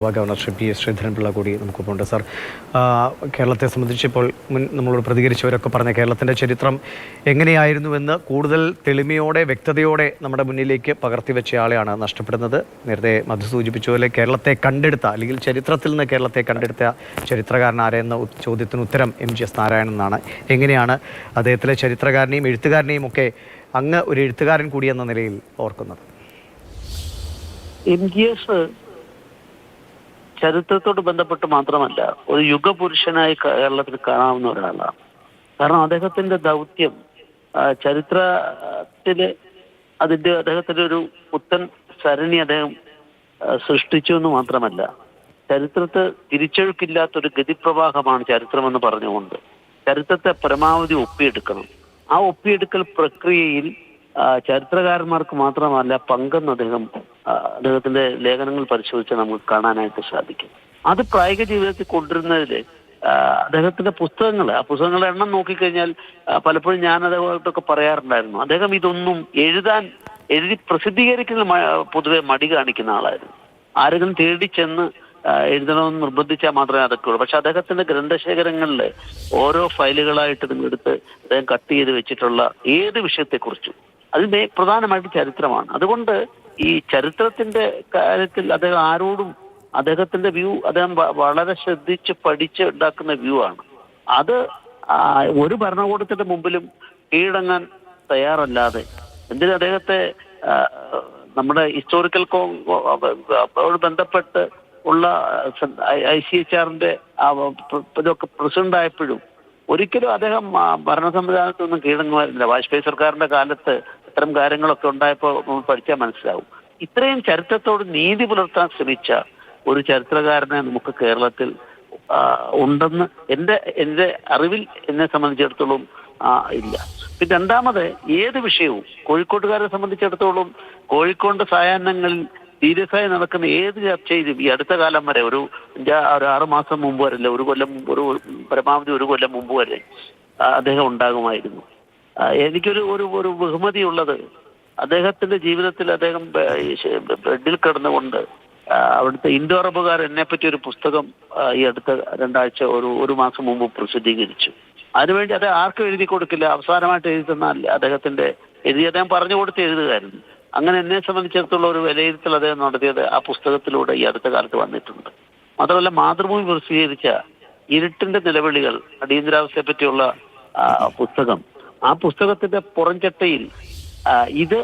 Governor Shri P S Sreedharan Pillai കൂടി നമുക്കൊപ്പമുണ്ട് sir കേരളത്തെ സംബന്ധിച്ച് ഇപ്പോൾ മുൻ നമ്മളോട് പ്രതികരിച്ചവരൊക്കെ പറഞ്ഞ കേരളത്തിന്റെ ചരിത്രം എങ്ങനെയായിരുന്നുവെന്ന് കൂടുതൽ തെളിമയോടെ വ്യക്തതയോടെ നമ്മുടെ മുന്നിലേക്ക് പകർത്തി വെച്ചയാളെയാണ് നഷ്ടപ്പെടുന്നത്. നേരത്തെ മധു സൂചിപ്പിച്ച പോലെ കേരളത്തെ കണ്ടെടുത്ത അല്ലെങ്കിൽ ചരിത്രത്തിൽ നിന്ന് കേരളത്തെ കണ്ടെടുത്ത ചരിത്രകാരൻ ആരെന്ന ഉ- ചോദ്യത്തിന് ഉത്തരം എം ജി എസ് നാരായണൻ എന്നാണ്. എങ്ങനെയാണ് അദ്ദേഹത്തിലെ ചരിത്രകാരനെയും എഴുത്തുകാരനെയും ഒക്കെ അങ്ങ് ഒരു എഴുത്തുകാരൻ കൂടിയെന്ന നിലയിൽ ഓർക്കുന്നത്? എം ജി എസ് ചരിത്രത്തോട് ബന്ധപ്പെട്ട് മാത്രമല്ല ഒരു യുഗപുരുഷനായി കേരളത്തിൽ കാണാവുന്ന ഒരാളാണ്. കാരണം അദ്ദേഹത്തിന്റെ ദൗത്യം ചരിത്രത്തിലെ അതിന്റെ അദ്ദേഹത്തിന്റെ ഒരു പുത്തൻ സരണി അദ്ദേഹം സൃഷ്ടിച്ചു എന്ന് മാത്രമല്ല ചരിത്രത്തെ തിരിച്ചൊഴുക്കില്ലാത്തൊരു ഗതിപ്രവാഹമാണ് ചരിത്രമെന്ന് പറഞ്ഞുകൊണ്ട് ചരിത്രത്തെ പരമാവധി ഒപ്പിയെടുക്കണം. ആ ഒപ്പിയെടുക്കൽ പ്രക്രിയയിൽ ചരിത്രകാരന്മാർക്ക് മാത്രമല്ല പങ്കെന്ന് അദ്ദേഹം അദ്ദേഹത്തിന്റെ ലേഖനങ്ങൾ പരിശോധിച്ച് നമുക്ക് കാണാനായിട്ട് സാധിക്കും. അത് പ്രായോഗിക ജീവിതത്തിൽ കൊണ്ടുവരുന്നതിൽ അദ്ദേഹത്തിന്റെ പുസ്തകങ്ങൾ ആ പുസ്തകങ്ങളുടെ എണ്ണം നോക്കിക്കഴിഞ്ഞാൽ പലപ്പോഴും ഞാൻ അദ്ദേഹമായിട്ടൊക്കെ പറയാറുണ്ടായിരുന്നു. അദ്ദേഹം ഇതൊന്നും എഴുതാൻ എഴുതി പ്രസിദ്ധീകരിക്കുന്ന പൊതുവെ മടി കാണിക്കുന്ന ആളായിരുന്നു. ആരെങ്കിലും തേടി ചെന്ന് എഴുതണമെന്ന് നിർബന്ധിച്ചാൽ മാത്രമേ അതൊക്കെയുള്ളൂ പക്ഷെ അദ്ദേഹത്തിന്റെ ഗ്രന്ഥശേഖരങ്ങളിൽ ഓരോ ഫയലുകളായിട്ട് നിങ്ങൾ എടുത്ത് അദ്ദേഹം കട്ട് ചെയ്ത് വെച്ചിട്ടുള്ള ഏത് വിഷയത്തെക്കുറിച്ചും അത് മേ- പ്രധാനമായിട്ട് ചരിത്രമാണ്. അതുകൊണ്ട് ഈ ചരിത്രത്തിന്റെ കാര്യത്തിൽ അദ്ദേഹം ആരോടും അദ്ദേഹത്തിന്റെ വ്യൂ അദ്ദേഹം വളരെ ശ്രദ്ധിച്ച് പഠിച്ച് ഉണ്ടാക്കുന്ന വ്യൂ ആണ്. അത് ഒരു ഭരണകൂടത്തിന്റെ മുമ്പിലും കീഴടങ്ങാൻ തയ്യാറല്ലാതെ എന്തിനും അദ്ദേഹത്തെ നമ്മുടെ ഹിസ്റ്റോറിക്കൽ ബന്ധപ്പെട്ട് ഉള്ള ഐ സി എച്ച് ആറിന്റെ ഇതൊക്കെ പ്രസിഡന്റ് ആയപ്പോഴും ഒരിക്കലും അദ്ദേഹം ഭരണ ഭരണ സംവിധാനത്തൊന്നും കീഴടങ്ങുമായിരുന്നില്ല. വാജ്പേയി സർക്കാരിന്റെ കാലത്ത് ഇത്തരം കാര്യങ്ങളൊക്കെ ഉണ്ടായപ്പോൾ നമ്മൾ പഠിച്ചാൽ മനസ്സിലാവും. ഇത്രയും ചരിത്രത്തോട് നീതി പുലർത്താൻ ശ്രമിച്ച ഒരു ചരിത്രകാരനെ നമുക്ക് കേരളത്തിൽ ഉണ്ടെന്ന് എന്റെ എന്റെ അറിവിൽ എന്നെ സംബന്ധിച്ചിടത്തോളം ഇല്ല. പിന്നെ രണ്ടാമത് ഏത് വിഷയവും കോഴിക്കോട്ടുകാരെ സംബന്ധിച്ചിടത്തോളം കോഴിക്കോട് സായാഹ്നങ്ങളിൽ സീരിയസ് ആയി നടക്കുന്ന ഏത് ചർച്ചയിലും ഈ അടുത്ത കാലം വരെ ഒരു ഒരു ആറ് മാസം മുമ്പ് വരെ ഒരു കൊല്ലം ഒരു പരമാവധി ഒരു കൊല്ലം മുമ്പ് വരെ അദ്ദേഹം ഉണ്ടാകുമായിരുന്നു. എനിക്കൊരു ഒരു ഒരു ബഹുമതിയുള്ളത്. അദ്ദേഹത്തിന്റെ ജീവിതത്തിൽ അദ്ദേഹം ബെഡിൽ കിടന്നുകൊണ്ട് അവിടുത്തെ ഇൻഡോ അറബുകാർ എന്നെ പറ്റി ഒരു പുസ്തകം ഈ അടുത്ത രണ്ടാഴ്ച ഒരു ഒരു മാസം മുമ്പ് പ്രസിദ്ധീകരിച്ചു. അതിനുവേണ്ടി അത് ആർക്കും എഴുതി കൊടുക്കില്ല. അവസാനമായിട്ട് എഴുതി തന്നാൽ അദ്ദേഹത്തിന്റെ എഴുതി അദ്ദേഹം പറഞ്ഞു കൊടുത്ത് എഴുതുകയായിരുന്നു. അങ്ങനെ എന്നെ സംബന്ധിച്ചിടത്തോളം ഒരു വിലയിരുത്തൽ അദ്ദേഹം നടത്തിയത് ആ പുസ്തകത്തിലൂടെ ഈ അടുത്ത കാലത്ത് വന്നിട്ടുണ്ട്. മാത്രമല്ല മാതൃഭൂമി പ്രസിദ്ധീകരിച്ച ഇരുട്ടിന്റെ നിലവിളികൾ അടിയന്തരാവസ്ഥയെ പറ്റിയുള്ള പുസ്തകം ആ പുസ്തകത്തിന്റെ പുറംചട്ടയിൽ ഇത്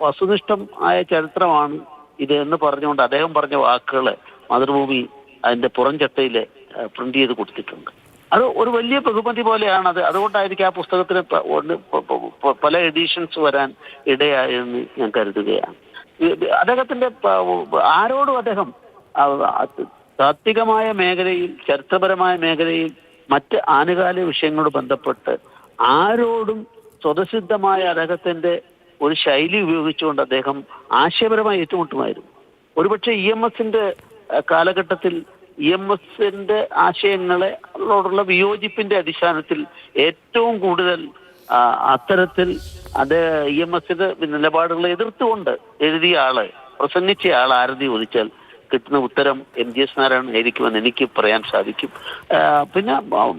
വസ്തുനിഷ്ഠം ആയ ചരിത്രമാണ് ഇത് എന്ന് പറഞ്ഞുകൊണ്ട് അദ്ദേഹം പറഞ്ഞ വാക്കുകൾ മാതൃഭൂമി അതിന്റെ പുറംചട്ടയിൽ പ്രിന്റ് ചെയ്ത് കൊടുത്തിട്ടുണ്ട്. അത് ഒരു വലിയ ബഹുമതി പോലെയാണ് അത്. അതുകൊണ്ടായിരിക്കും ആ പുസ്തകത്തിന് പല എഡിഷൻസ് വരാൻ ഇടയായെന്ന് ഞാൻ കരുതുകയാണ്. അദ്ദേഹത്തിന്റെ ആരോടും അദ്ദേഹം താത്വികമായ മേഖലയിൽ ചരിത്രപരമായ മേഖലയിൽ മറ്റ് ആനുകാലിക വിഷയങ്ങളോട് ബന്ധപ്പെട്ട് ആരോടും സ്വതസിദ്ധമായ അദ്ദേഹത്തിന്റെ ഒരു ശൈലി ഉപയോഗിച്ചുകൊണ്ട് അദ്ദേഹം ആശയപരമായി ഏറ്റുമുട്ടുമായിരുന്നു. ഒരുപക്ഷെ ഇ എം എസിന്റെ കാലഘട്ടത്തിൽ ഇ എം എസിന്റെ ആശയങ്ങളെ ോടുള്ള വിയോജിപ്പിന്റെ അടിസ്ഥാനത്തിൽ ഏറ്റവും കൂടുതൽ അത്തരത്തിൽ അത് ഇ എം എസിന്റെ നിലപാടുകളെ എതിർത്തുകൊണ്ട് എഴുതിയ ആൾ പ്രസംഗിച്ച ആൾ ആരെന്ന് ചോദിച്ചാൽ കിട്ടുന്ന ഉത്തരം എം ജി എസ് നാരായണൻ ആയിരിക്കുമെന്ന് എനിക്ക് പറയാൻ സാധിക്കും. പിന്നെ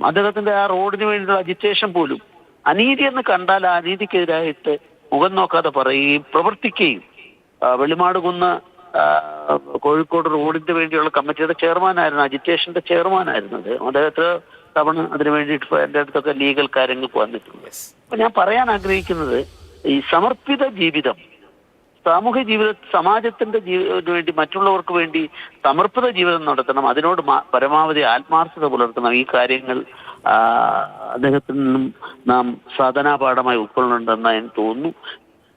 അദ്ദേഹത്തിന്റെ ആ റോഡിന് വേണ്ടിയുള്ള അജിറ്റേഷൻ പോലും അനീതി എന്ന് കണ്ടാൽ ആ അനീതിക്കെതിരായിട്ട് മുഖം നോക്കാതെ പറയുകയും പ്രവർത്തിക്കുകയും വെളിമാട് കുന്ന് കോഴിക്കോട് റോഡിന് വേണ്ടിയുള്ള കമ്മിറ്റിയുടെ ചെയർമാനായിരുന്നു അജിറ്റേഷന്റെ ചെയർമാനായിരുന്നു അദ്ദേഹം. അദ്ദേഹത്തിന് തവണ അതിനു വേണ്ടിയിട്ട് എന്റെ അടുത്തൊക്കെ ലീഗൽ കാര്യങ്ങൾക്ക് വന്നിട്ടുണ്ട്. അപ്പൊ ഞാൻ പറയാൻ ആഗ്രഹിക്കുന്നത് ഈ സമർപ്പിത ജീവിതം സാമൂഹ്യ ജീവിത സമാജത്തിന്റെ ജീവിതത്തിന് വേണ്ടി മറ്റുള്ളവർക്ക് വേണ്ടി സമർപ്പിത ജീവിതം നടത്തണം. അതിനോട് പരമാവധി ആത്മാർത്ഥത പുലർത്തണം. ഈ കാര്യങ്ങൾ അദ്ദേഹത്തിൽ നിന്നും നാം സാധനാപാഠമായി ഉൾക്കൊള്ളുന്നുണ്ടെന്ന് എനിക്ക് തോന്നുന്നു.